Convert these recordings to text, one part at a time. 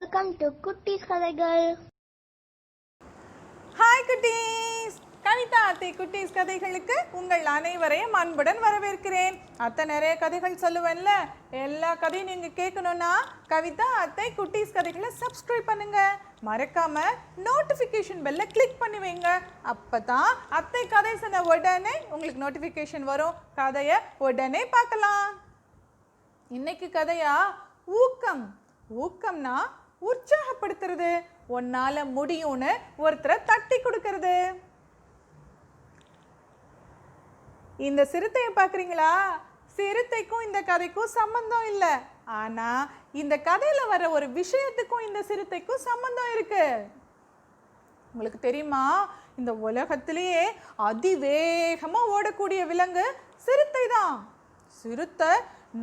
Welcome to குட்டீஸ் கதைகள் hi குட்டீஸ் கவிதா அத்தை குட்டீஸ் கதைகளுக்கு உங்கள் அனைவரையும் அன்புடன் வரவேற்கிறேன் அத்தை நிறைய கதைகள் சொல்லுவேன்ல எல்லா கதையும் நீங்க கேட்கணும்னா கவிதா அத்தை குட்டீஸ் கதைகளை சப்ஸ்கிரைப் பண்ணுங்க மறக்காம நோட்டிஃபிகேஷன் பெல்ல கிளிக் பண்ணி வைங்க அப்பதான் அத்தை கதை சொன்ன உடனே உங்களுக்கு நோட்டிஃபிகேஷன் வரும் கதையை உடனே பார்க்கலாம் இன்னைக்கு கதையா ஊக்கம் ஊக்கம்னா உற்சாகப்படுத்துறது. உன்னால முடியும்னு ஒருத்தரை தட்டி கொடுக்கறது. இந்த சிறுத்தையை பார்க்குறீங்களா? சிறுத்தைக்கும் இந்த கதைக்கும் சம்பந்தம் இல்லை. ஆனா இந்த கதையில் வர ஒரு விஷயத்துக்கும் இந்த சிறுத்தைக்கும் சம்பந்தம் இருக்கு. உங்களுக்கு தெரியுமா? இந்த உலகத்திலேயே அதிவேகமா ஓடக்கூடிய விலங்கு சிறுத்தை தான். சிறுத்தை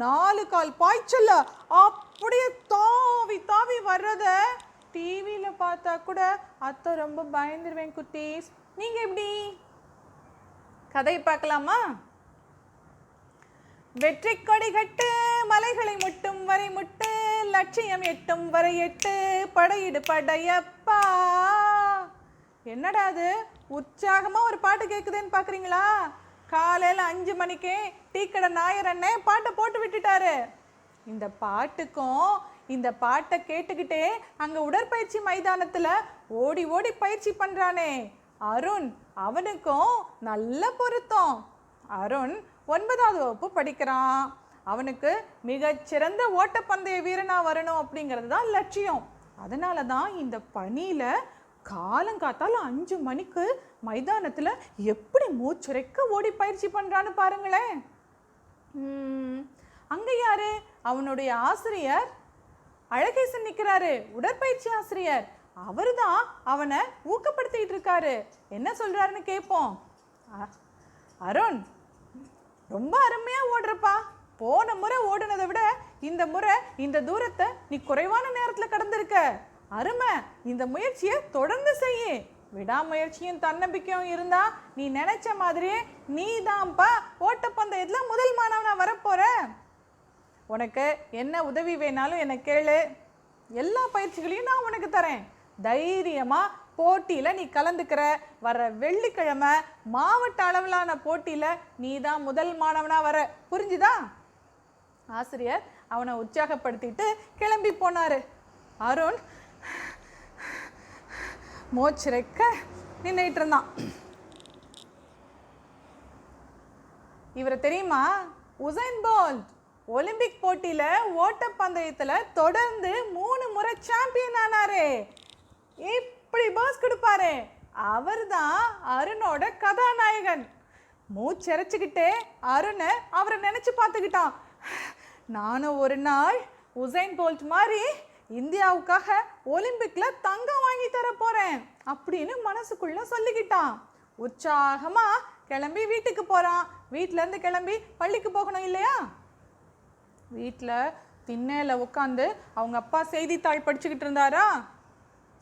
நாலு கால் பாய்ச்சல்ல. அப்படியே தாவி தாவி வர்றத டிவியில பார்த்தா கூட அத்தை ரொம்ப பயந்துருவேன் குட்டீஸ். நீங்க எப்படி? கதை பார்க்கலாமா? வெற்றி கொடி கட்டு மலைகளை முட்டும் வரை முட்டு லட்சியம் எட்டும் வரை எட்டு படையிடு படையப்பா. என்னடா அது? உற்சாகமா ஒரு பாட்டு கேட்குதுன்னு பாக்குறீங்களா? காலையில் அஞ்சு மணிக்கே டீ கடை நாயர் அண்ணன் பாட்டை போட்டு விட்டுட்டாரு. இந்த பாட்டுக்கும் இந்த பாட்டை கேட்டுக்கிட்டே அங்கே உடற்பயிற்சி மைதானத்தில் ஓடி ஓடி பயிற்சி பண்ணுறானே அருண் அவனுக்கும் நல்ல பொருத்தம். அருண் ஒன்பதாவது வகுப்பு படிக்கிறான். அவனுக்கு மிகச்சிறந்த ஓட்டப்பந்தய வீரனா வரணும் அப்படிங்கிறது தான் லட்சியம். அதனால தான் இந்த பணியில் காலங்காத்தால அஞ்சு மணிக்கு மைதானத்தில் எப்படி மூச்சுரைக்க ஓடி பயிற்சி பண்ணுறான்னு பாருங்களேன். அங்கே யார்? யாரு அவனுடைய ஆசிரியர். அழகேசன் நிற்கிறாரு உடற்பயிற்சி ஆசிரியர். அவர்தான் அவனை ஊக்கப்படுத்திக்கிட்டு இருக்காரு. என்ன சொல்கிறாருன்னு கேட்போம் அ- அருண் ரொம்ப அருமையாக ஓடுறப்பா. போன முறை ஓடுனதை விட இந்த முறை இந்த தூரத்தை நீ குறைவான நேரத்தில் கடந்திருக்க. அருமை இந்த முயற்சியை தொடர்ந்து செய்யு. விடாமுயற்சியும் தன்னம்பிக்கையும் இருந்தா நீ நினைச்ச மாதிரியே நீ தான்ப்பா ஓட்டப்பந்தயத்தில் முதல் மாணவனா வரப்போற. உனக்கு என்ன உதவி வேணாலும் என்னை கேளு. எல்லா பயிற்சிகளையும் நான் உனக்கு தரேன். தைரியமாக போட்டியில் நீ கலந்துக்கிற. வர வெள்ளிக்கிழமை மாவட்ட அளவிலான போட்டியில் நீ தான் முதல் மாணவனாக வர. புரிஞ்சுதா? ஆசிரியர் அவனை உற்சாகப்படுத்திட்டு கிளம்பி போனார். அருண் மோச்சிரைக்க நின்றுட்டு இருந்தான் இவரை தெரியுமா? உசைன் போல்ட் ஒலிம்பிக் போட்டியில ஓட்டப்பந்தயத்துல தொடர்ந்து மூணு முறை சாம்பியன் ஆனாரே. இப்படி பாஸ் கொடுப்பாரு. அவர்தான் அருணோட கதாநாயகன். மூச்சரைச்சிக்கிட்டே அருணை அவரை நினைச்சு பார்த்துக்கிட்டான். நானும் ஒரு நாள் உசைன் போல்ட் மாதிரி இந்தியாவுக்காக ஒலிம்பிக்கில் தங்கம் வாங்கி தர போகிறேன் அப்படின்னு மனசுக்குள்ள சொல்லிக்கிட்டான். உற்சாகமாக கிளம்பி வீட்டுக்கு போகிறான் வீட்டிலேருந்து கிளம்பி பள்ளிக்கு போகணும் இல்லையா? வீட்டில் திண்ணையில் உட்காந்து அவங்க அப்பா செய்தித்தாள் படிச்சுக்கிட்டு இருந்தாரா?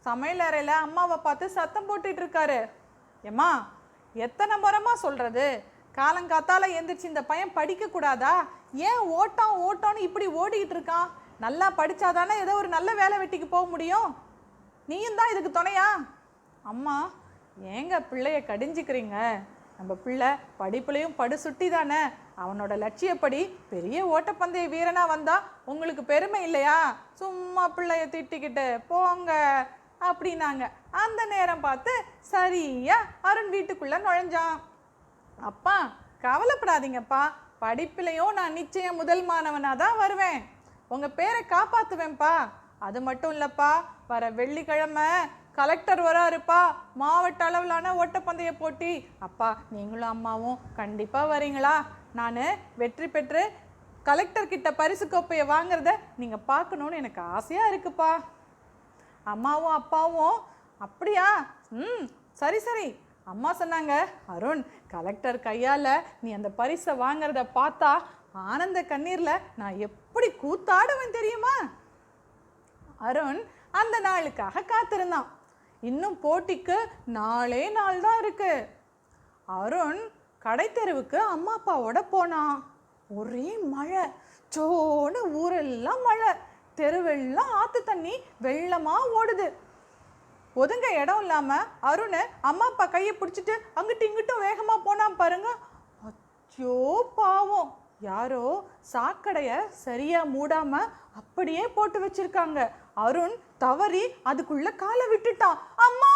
சமையல் அறையில் அம்மாவை பார்த்து சத்தம் போட்டுட்டு இருக்காரு. ஏம்மா எத்தனை முறமாக சொல்கிறது காலங்காத்தால எந்திரிச்சு இந்த பையன் படிக்கக்கூடாதா? ஏன் ஓட்டம் ஓட்டம்னு இப்படி ஓடிக்கிட்டு இருக்கான்? நல்லா படிச்சாதானே ஏதோ ஒரு நல்ல வேலை வெட்டிக்கு போக முடியும். நீயும் தான் இதுக்கு துணையா? அம்மா ஏங்க பிள்ளைய கடிஞ்சிக்கிறீங்க? நம்ம பிள்ளை படிப்புலையும் படு சுட்டி தானே அவனோட லட்சியப்படி பெரிய ஓட்டப்பந்தய வீரனாக வந்தா உங்களுக்கு பெருமை இல்லையா? சும்மா பிள்ளைய திட்டிக்கிட்டு போங்க அப்படின்னாங்க. அந்த நேரம் பார்த்து சரியா அருண் வீட்டுக்குள்ளே நுழைஞ்சான். அப்பா கவலைப்படாதீங்கப்பா. படிப்பிலையும் நான் நிச்சயம் முதல் மாணவனாக தான் வருவேன். உங்கள் பேரை காப்பாற்றுவேன்ப்பா அது மட்டும் இல்லைப்பா வர வெள்ளிக்கிழமை கலெக்டர் வராருப்பா. மாவட்ட அளவிலான ஓட்டப்பந்தய போட்டி. அப்பா நீங்களும் அம்மாவும் கண்டிப்பாக வரீங்களா? நான் வெற்றி பெற்று கலெக்டர் கிட்ட பரிசு கோப்பையை வாங்குறத நீங்கள் பார்க்கணுன்னு எனக்கு ஆசையாக இருக்குப்பா. அம்மாவும் அப்பாவும் அப்படியா? ம் சரி சரி. அம்மா சொன்னாங்க அருண் கலெக்டர் கையால் நீ அந்த பரிசை வாங்குறத பார்த்தா ஆனந்த கண்ணீரில் நான் எப்படி கூத்தாடுவேன் தெரியுமா? அருண் அந்த நாளுக்காக காத்திருந்தான். இன்னும் போட்டிக்கு நாளே நாள் தான் இருக்கு. அருண் கடைத்தெருவுக்கு அம்மா அப்பாவோட போனான் ஒரே மழை சோன்னு ஊரெல்லாம் மழை. தெருவெல்லாம் ஆத்து தண்ணி வெள்ளமாக ஓடுது. ஒதுங்க இடம் இல்லாமல் அருண் அம்மா அப்பா கையை பிடிச்சிட்டு அங்கிட்டு இங்கிட்டும் வேகமாக போனான் பாருங்க. அச்சோ பாவம். யாரோ சாக்கடையை சரியாக மூடாமல் அப்படியே போட்டு வச்சிருக்காங்க. அருண் தவறி அதுக்குள்ளே காலை விட்டுட்டான். அம்மா!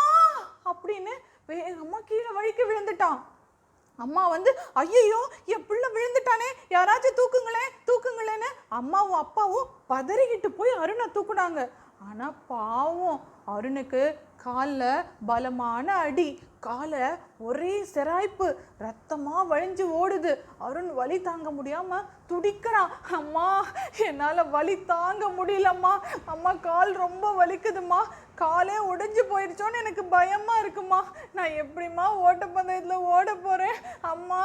அப்படின்னு வேகமாக கீழே வழிக்கு விழுந்துட்டான். அம்மா வந்து ஐயையோ என் பிள்ளை விழுந்துட்டானே. யாராச்சும் தூக்குங்களேன் தூக்குங்களேன்னு. அம்மாவும் அப்பாவும் பதறிக்கிட்டு போய் அருணை தூக்குனாங்க. ஆனால் பாவம் அருணுக்கு காலில் பலமான அடி காலை ஒரே சிராய்ப்பு. ரத்தமாக வழிஞ்சு ஓடுது. அருண் வலி தாங்க முடியாமல் துடிக்கிறான். அம்மா என்னால் வலி தாங்க முடியலம்மா. அம்மா கால் ரொம்ப வலிக்குதும்மா. காலே உடைஞ்சு போயிடுச்சோன்னு எனக்கு பயமாக இருக்குமா நான் எப்படிம்மா ஓட்டப்பந்தயத்தில் ஓட போகிறேன் அம்மா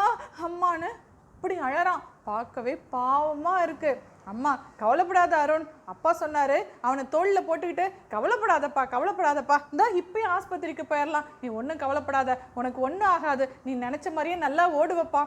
அம்மான்னு அப்படி அழறான். பார்க்கவே பாவமாக இருக்குது அம்மா கவலைப்படாத அருண். அப்பா சொன்னார் அவனை தோளில் போட்டுக்கிட்டு கவலைப்படாதப்பா கவலைப்படாதப்பா. இந்தா இப்பயும் ஆஸ்பத்திரிக்கு போயிடலாம் நீ ஒன்றும் கவலைப்படாத. உனக்கு ஒன்றும் ஆகாது. நீ நினச்ச மாதிரியே நல்லா ஓடுவப்பா.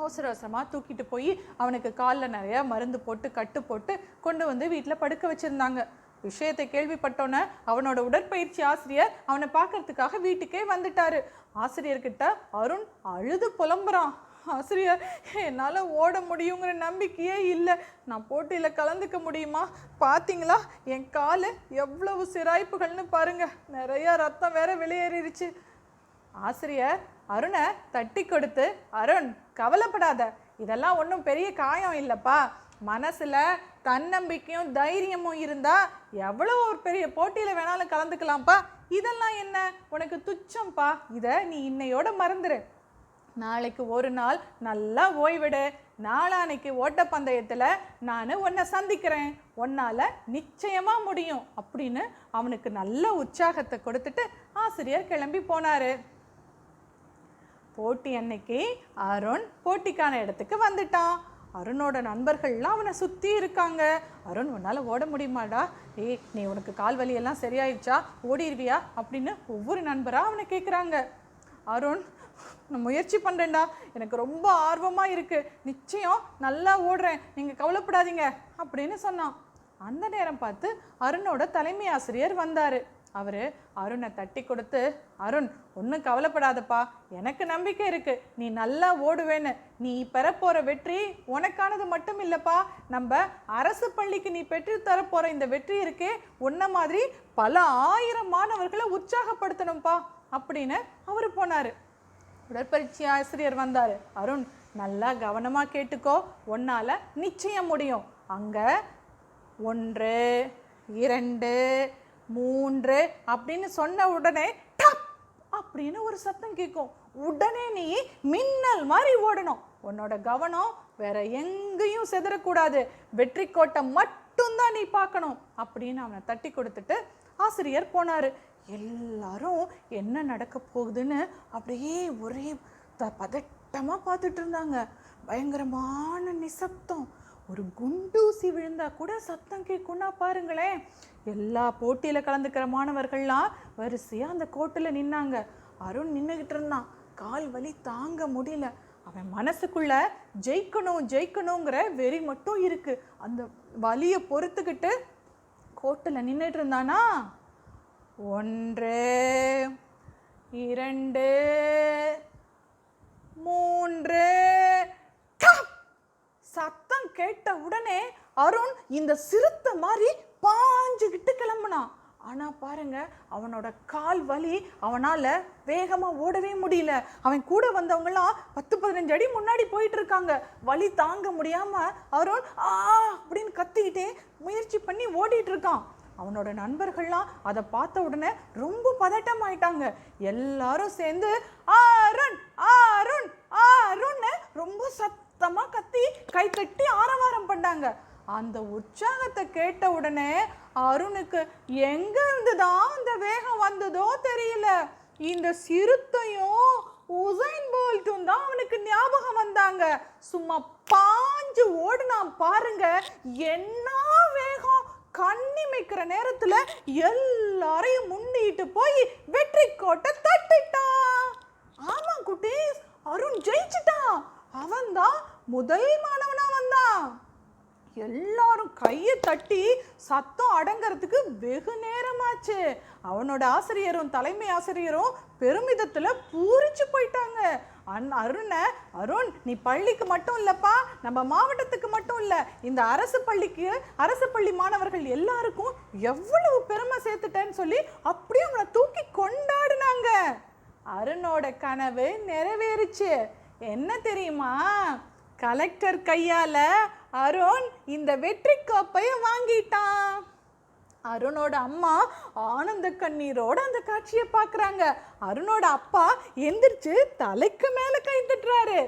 அவசர அவசரமாக தூக்கிட்டு போய் அவனுக்கு காலில் நிறைய மருந்து போட்டு கட்டு போட்டு கொண்டு வந்து வீட்டில் படுக்க வச்சிருந்தாங்க. விஷயத்தை கேள்விப்பட்டோன்னே அவனோட உடற்பயிற்சி ஆசிரியர் அவனை பார்க்கறதுக்காக வீட்டுக்கே வந்துட்டாரு. ஆசிரியர்கிட்ட அருண் அழுது புலம்புறான். ஆசிரியர் என்னால் ஓட முடியுங்கிற நம்பிக்கையே இல்லை. நான் போட்டியில் கலந்துக்க முடியுமா? பார்த்தீங்களா என் கால் எவ்வளவு சிராய்ப்புகள்னு பாருங்கள் நிறையா ரத்தம் வேற வெளியேறிடுச்சு. ஆசிரியர் அருணை தட்டி கொடுத்து அருண் கவலைப்படாத. இதெல்லாம் ஒன்றும் பெரிய காயம் இல்லைப்பா. மனசில் தன்னம்பிக்கையும் தைரியமும் இருந்தால் எவ்வளோ ஒரு பெரிய போட்டியில் வேணாலும் கலந்துக்கலாம்ப்பா. இதெல்லாம் என்ன? உனக்கு துச்சம்ப்பா. இதை நீ இன்னையோட மறந்துடு நாளைக்கு ஒரு நாள் நல்லா ஓய்விடு. நாளானைக்கு ஓட்டப்பந்தயத்தில் நான் உன்னை சந்திக்கிறேன். உன்னால் நிச்சயமாக முடியும் அப்படின்னு அவனுக்கு நல்ல உற்சாகத்தை கொடுத்துட்டு ஆசிரியர் கிளம்பி போனார். போட்டி அன்னைக்கு அருண் போட்டிக்கான இடத்துக்கு வந்துட்டான். அருணோட நண்பர்கள்லாம் அவனை சுற்றி இருக்காங்க. அருண் உன்னால் ஓட முடியுமாடா? ஏய் நீ உனக்கு கால் வலியெல்லாம் சரியாயிடுச்சா? ஓடிடுவியா அப்படின்னு ஒவ்வொரு நண்பராக அவனை கேட்குறாங்க அருண் நான் முயற்சி பண்ணுறேன்டா எனக்கு ரொம்ப ஆர்வமாக இருக்குது நிச்சயம் நல்லா ஓடுறேன். நீங்கள் கவலைப்படாதீங்க அப்படின்னு சொன்னான். அந்த நேரம் பார்த்து அருணோட தலைமை ஆசிரியர் வந்தார். அவர் அருணை தட்டி கொடுத்து அருண் ஒன்றும் கவலைப்படாதப்பா. எனக்கு நம்பிக்கை இருக்குது நீ நல்லா ஓடுவேன்னு. நீ பெறப்போகிற வெற்றி உனக்கானது மட்டும் இல்லைப்பா. நம்ம அரசு பள்ளிக்கு நீ பெற்றுத்தரப்போகிற இந்த வெற்றி இருக்கே. உன்ன மாதிரி பல ஆயிரம் மாணவர்களை உற்சாகப்படுத்தணும்ப்பா அப்படின்னு அவர் போனார். உடற்பயிற்சி ஆசிரியர் வந்தார். அருண் நல்லா கவனமாக கேட்டுக்கோ. உன்னால் நிச்சயம் முடியும். அங்கே ஒன்று இரண்டு மூன்று அப்படின்னு சொன்ன உடனே டப் அப்படின்னு ஒரு சத்தம் கேட்கும் உடனே நீ மின்னல் மாதிரி ஓடணும். உன்னோட கவனம் வேற எங்கேயும் செதறக்கூடாது. வெற்றி கோட்டை மட்டும்தான் நீ பார்க்கணும் அப்படின்னு அவனை தட்டி கொடுத்துட்டு ஆசிரியர் போனார். எல்லாரும் என்ன நடக்க போகுதுன்னு அப்படியே ஒரே த பதட்டமாக பார்த்துட்டு இருந்தாங்க. பயங்கரமான நிசப்தம். ஒரு குண்டூசி விழுந்தால் கூட சத்தம் கேட்கும்னா பாருங்களேன். எல்லா போட்டியில் கலந்துக்கிற மாணவர்கள்லாம் வரிசையாக அந்த கோட்டில் நின்னாங்க. அருண் நின்றுக்கிட்டு இருந்தான். கால் வலி தாங்க முடியல. அவன் மனசுக்குள்ள ஜெயிக்கணும் ஜெயிக்கணுங்கிற வெறி மட்டும் இருக்குது அந்த வலியை பொறுத்துக்கிட்டு கோட்டில் நின்றுட்டு இருந்தானா? ஒன்று இரண்டு மூன்று. சத்தம் கேட்ட உடனே அருண் இந்த சிறுத்தை மாதிரி பாஞ்சுக்கிட்டு கிளம்புனான். ஆனால் பாருங்க அவனோட கால் வலி அவனால் வேகமாக ஓடவே முடியல. அவன் கூட வந்தவங்களாம் பத்து பதினஞ்சு அடி முன்னாடி போயிட்டு இருக்காங்க வலி தாங்க முடியாமல் அருண் ஆ! அப்படின்னு கத்திக்கிட்டே முயற்சி பண்ணி ஓடிட்டு இருக்கான் அவனோட நண்பர்கள்லாம் அதை பார்த்த உடனே ரொம்ப பதட்டம் ஆயிட்டாங்க எல்லாரும் சேர்ந்து ஆருண் ஆருண் ஆருண்னு ரொம்ப சத்தமா கத்தி கை தட்டி ஆரவாரம் பண்ணாங்க. அந்த உற்சாகத்தை கேட்ட உடனே அருணுக்கு எங்க இருந்து தான் அந்த வேகம் வந்ததோ தெரியல. இந்த சிறுத்தையும் உசைன் போல்ட்டும் தான் அவனுக்கு ஞாபகம் வந்தாங்க. சும்மா பாஞ்சு ஓடுனா பாருங்க. என்ன வேகம் கண்ணிமைக்கிற நேரத்துல எல்லாரையும் முன்னிட்டு போய் வெற்றி கோட்டை தட்டிட்டான் ஆமா குட்டீஸ் அருண் ஜெயிச்சிட்டான் அவன் தான் முதல் மாணவனா வந்தான் எல்லாரும் கையை தட்டி சத்தம் அடங்கிறதுக்கு வெகு நேரமாச்சு. அவனோட ஆசிரியரும் தலைமை ஆசிரியரும் பெருமிதத்துல பூரிச்சு போயிட்டாங்க. அன் அருணை அருண் நீ பள்ளிக்கு மட்டும் இல்லைப்பா. நம்ம மாவட்டத்துக்கு மட்டும் இல்லை. இந்த அரசு பள்ளிக்கு அரசு பள்ளி மாணவர்கள் எல்லாருக்கும் எவ்வளவு பெருமை சேர்த்துட்டேன்னு சொல்லி அப்படியே அவனை தூக்கி கொண்டாடினாங்க. அருணோட கனவு நிறைவேறுச்சு. என்ன தெரியுமா? கலெக்டர் கையால் அருண் இந்த வெற்றி கோப்பையை வாங்கிட்டான். அருணோட அம்மா ஆனந்த கண்ணீரோட அந்த காட்சியை பார்க்குறாங்க. அருணோட அப்பா எந்திரிச்சு தலைக்கு மேலே கை தட்டுறாரு.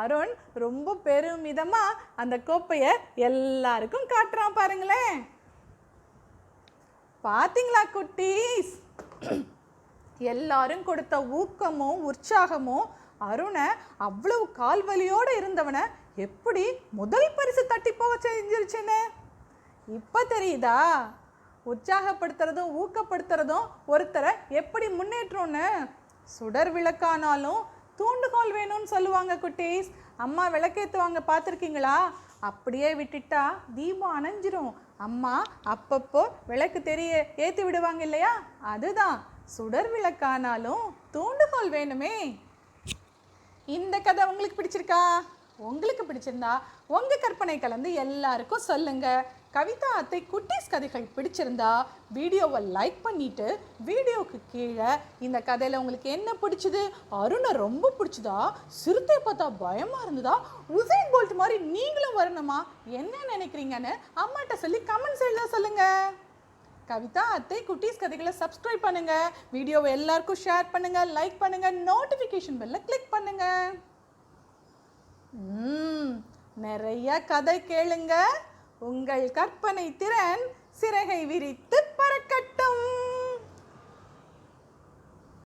அருண் ரொம்ப பெருமிதமாக அந்த கோப்பையை எல்லாருக்கும் காட்டுறான் பாருங்களேன். பார்த்தீங்களா குட்டீஸ்? எல்லாரும் கொடுத்த ஊக்கமும் உற்சாகமும் அருணை அவ்வளவு கால்வலியோடு இருந்தவனை எப்படி முதல் பரிசு தட்டி போக செஞ்சிருச்சுன்னு? இப்போ தெரியுதா? உற்சாகப்படுத்துறதும் ஊக்கப்படுத்துறதும் ஒருத்தரை எப்படி முன்னேற்றோன்னு? சுடர் விளக்கானாலும் தூண்டுகோல் வேணும்னு சொல்லுவாங்க குட்டீஸ். அம்மா விளக்கேற்றுவாங்க பார்த்துருக்கீங்களா? அப்படியே விட்டுட்டா தீபம் அணைஞ்சிரும். அம்மா அப்பப்போ விளக்கு தெரிய ஏற்றி விடுவாங்க இல்லையா? அதுதான். சுடர் விளக்கானாலும் தூண்டுகோல் வேணுமே. இந்த கதை உங்களுக்கு பிடிச்சிருக்கா? உங்களுக்கு பிடிச்சிருந்தா உங்க கற்பனை கலந்து எல்லாருக்கும் சொல்லுங்கள் கவிதா அத்தை குட்டீஸ் கதைகள் பிடிச்சிருந்தா வீடியோவை லைக் பண்ணிட்டு வீடியோவுக்கு கீழே இந்த கதையில் உங்களுக்கு என்ன பிடிச்சது? அருணை ரொம்ப பிடிச்சதா? சிறுத்தை பார்த்தா பயமாக இருந்ததா? உசைன் போல்ட் மாதிரி நீங்களும் வரணுமா? என்ன நினைக்கிறீங்கன்னு அம்மாட்ட சொல்லி கமெண்ட்ஸ் எழுத சொல்லுங்கள் கவிதா அத்தை குட்டீஸ் கதைகளை சப்ஸ்கிரைப் பண்ணுங்கள் வீடியோவை எல்லாருக்கும் ஷேர் பண்ணுங்கள் லைக் பண்ணுங்கள் நோட்டிஃபிகேஷன் பெல்ல கிளிக் பண்ணுங்கள் நிறைய கதை கேளுங்க. உங்கள் கற்பனை திறன் சிறகை விரித்து